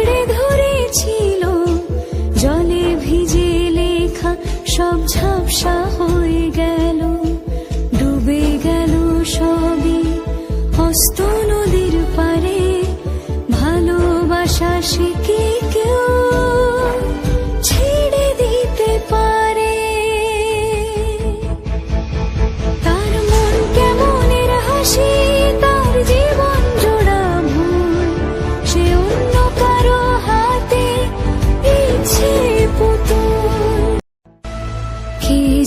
আঁকড়ে ধরেছিল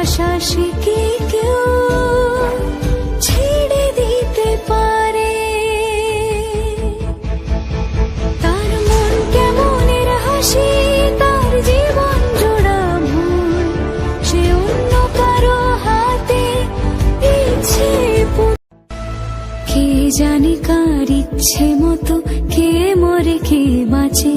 সে কি কেউ ছেড়ে দিতে পারে। তার মন কেমনের হাসি, তার জীবন জোড়া ভুল, সে অন্য কারও হাতে ইচ্ছে কে জানে কার ইচ্ছে মতো, কে মরে, কে বাঁচে।